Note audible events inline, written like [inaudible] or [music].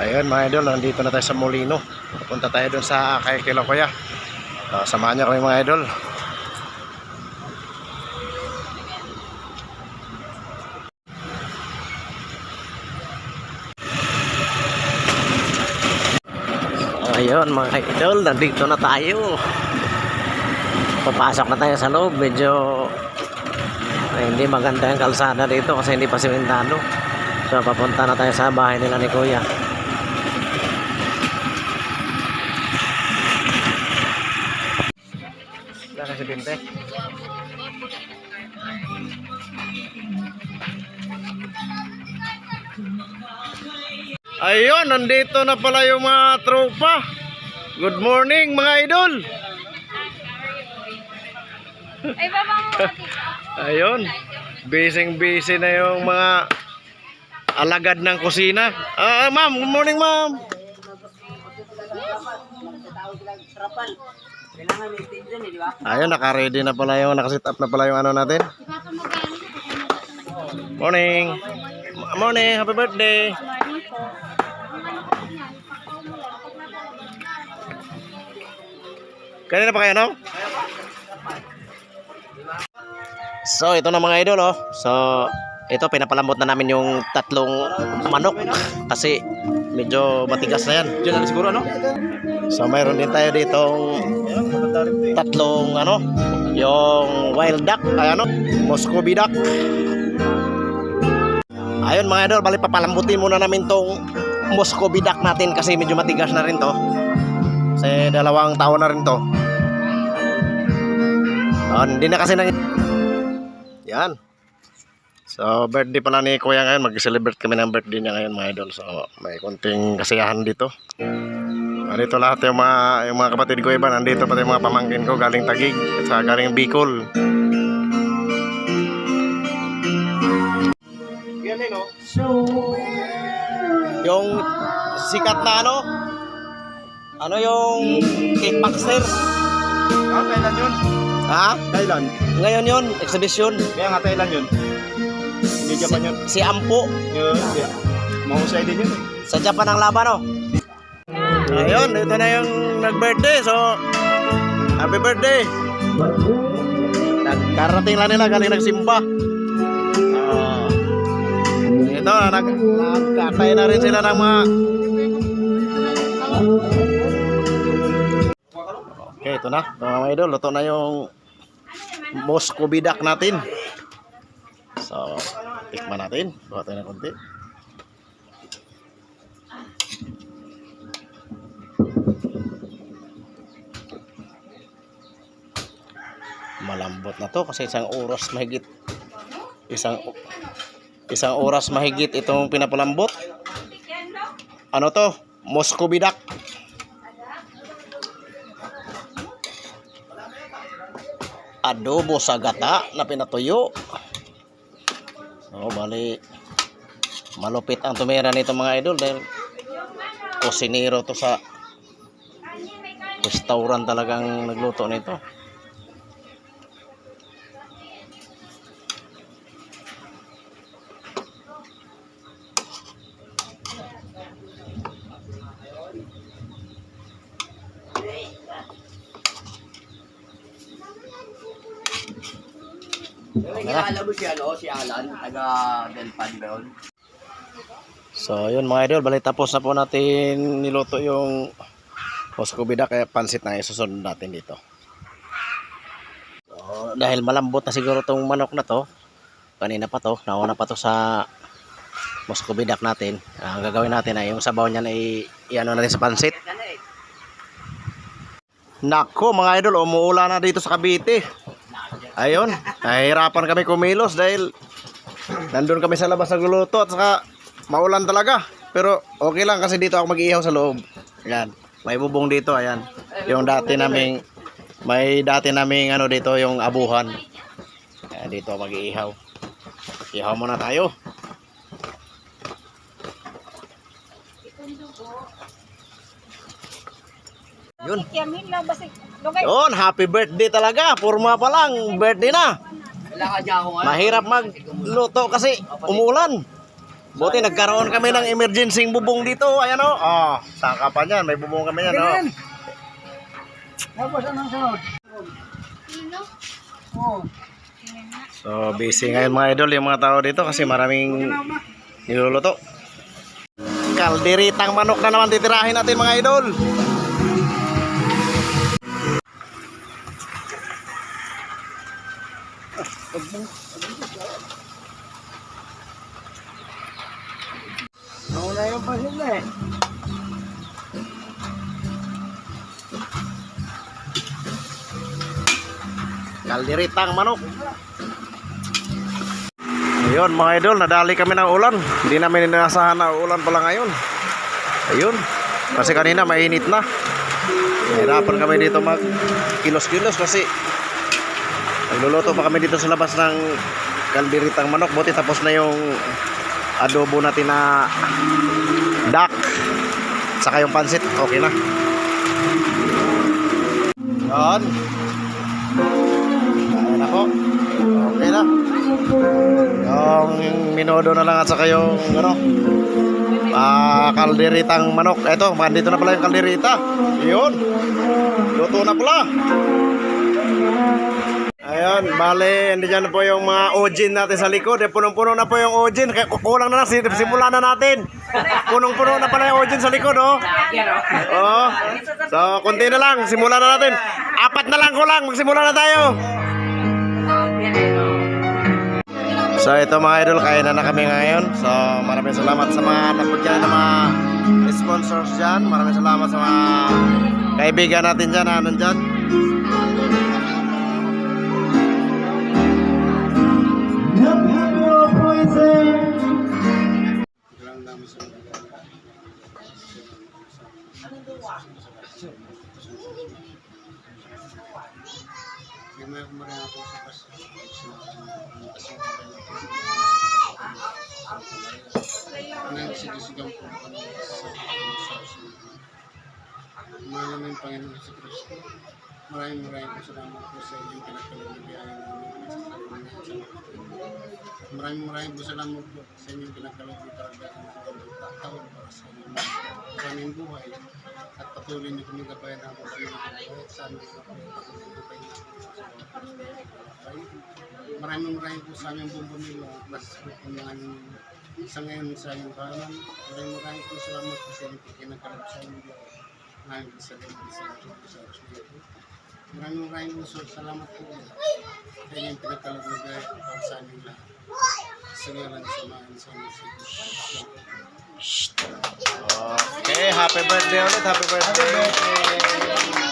Ayun mga idol, nandito na tayo sa Molino. Punta tayo dun sa kay Kilo Kuya. Uh, samahan niyo kami mga idol. Ayun mga idol, nandito na tayo. Papasok na tayo sa loob. Medyo ay, hindi maganda yung kalsada dito kasi hindi pa simentado. So papunta na tayo sa bahay nila ni Kuya. Wala kasi binte. Ayun, nandito na pala yung mga tropa. Good morning mga idol. [laughs] Ayun, busy-busy na yung mga alagad ng kusina. Ah, ma'am, good morning ma'am. Ayun, naka-ready na pala yung, nakasit up na pala yung ano natin. Morning. Morning, happy birthday. Kanina pa kayo, no? So, ito na mga idol, oh. So, ito, pinapalambot na namin yung tatlong manok. Kasi, medyo matigas na yan. Diyan na siguro ano? So, mayroon din tayo ditong tatlong, ano, yung wild duck, ay ano, Muscovy duck. Ayun mga idol, bali papalambutin muna namin tong Muscovy duck natin kasi medyo matigas na rin to. Kasi dalawang taon na rin to. Oh, hindi na kasi nang... Yan. So, birthday pala ni Kuya ngayon. Mag-celebrate kami ng birthday niya ngayon mga idol. So, may konting kasiyahan dito. Nandito lahat yung mga, yung mga kapatid ko iba. Nandito pati yung mga pamangkin ko galing Tagig at saka galing Bicol. Yan eh, no? Yung sikat na ano? Ano yung kickboxer? Ah, Thailand yun. Ha? Thailand. Ngayon yun, exhibition. Kaya nga Thailand yun. Hindi Japan yun. Si Ampo. Yun, yeah. Mahusay din yun eh. Sa Japan ang laban, oh. Ayun, ito na yung nag-birthday. So, happy birthday. Nagkarating lang nila galing nagsimba. Ah. ito, nag nagkatay na rin sila ng mga... Okay, ito na. Mga idol, luto na yung Moscow bidak natin. So, tikman natin. Buhat tayo ng konti. malambot na to kasi isang oras mahigit isang isang oras mahigit itong pinapalambot ano to Moscow bidak adobo sa gata na pinatuyo. Oh bali malupit ang tumira nito mga idol dahil kusinero to sa restaurant talagang nagluto nito Kilala mo si ano, si Alan, taga Delpan yun? So, yun mga idol, bali tapos na po natin niluto yung Moscovida kaya pansit na isusunod natin dito. So, dahil malambot na siguro tong manok na to, kanina pa to, nauna pa to sa Moscovidak natin. Ang gagawin natin ay yung sabaw niyan ay iano natin sa pansit. Nako mga idol, umuula na dito sa Cavite. Ayun, nahihirapan kami kumilos dahil nandun kami sa labas nagluluto at saka maulan talaga. Pero okay lang kasi dito ako mag-iihaw sa loob. Ayan, may bubong dito, ayan. Yung dati naming, may dati naming ano dito, yung abuhan. Ayan, dito ako mag-iihaw. Ihaw muna tayo. Yun. Yamin lang basi. Yun, happy birthday talaga. Purma pa lang, birthday na. Akong ano. Mahirap magluto kasi umulan. Buti nagkaroon kami ng emergency bubong dito. Ayan o. Oh, saka pa niyan. May bubong kami yan. Oh. Sino? So, busy ngayon mga idol yung mga tao dito kasi maraming niluluto. Kalderitang manok na naman titirahin natin mga idol. Kalderitang manok. Ayun mga idol, nadali kami ng ulan. Hindi namin inasahan na ulan pala ngayon. Ayun. Kasi kanina mainit na. Nahirapan kami dito mag kilos-kilos kasi nagluluto pa kami dito sa labas ng kalderitang manok. Buti tapos na yung adobo natin na duck. Saka yung pansit, okay na. Yan. Yung minodo na lang at saka yung ano, ah kalderitang manok. Eto, dito na pala yung kalderita. Yun. Luto na pala. Ayun, bale, hindi dyan po yung mga ojin natin sa likod. Eh, punong-puno na po yung ojin. Kaya kulang na lang, sim- simulan na natin. Punong-puno na pala yung ojin sa likod, oh. Oo. So, konti na lang, simulan na natin. Apat na lang kulang, magsimula na tayo. So ito mga idol, kaya na na kami ngayon. So maraming salamat sa mga napagyan ng mga sponsors dyan. Maraming salamat sa mga kaibigan natin dyan na nandyan. Mahal namin Panginoon sa Kristo. Maraming maraming po salamat po sa inyong pinagkalagyan namin. Maraming maraming po salamat po sa inyong pinagkalagyan talaga ng mga para sa inyong kaming buhay. At patuloy niyo kami gabayan ako kami ng buhay. Sana po kami patuloy niyo Maraming maraming po sa aming bumbunilo. Plus po po ng aming sa ngayon sa inyong kanan. Maraming maraming po salamat po sa inyong pinagkalagyan sa inyong buhay. Maraming salamat sa inyong sa inyong Maraming maraming po salamat po sa inyong pinagkalagay para sa aming lahat. Sa ngalan sa mga sa mga Okay, happy birthday ulit, happy birthday.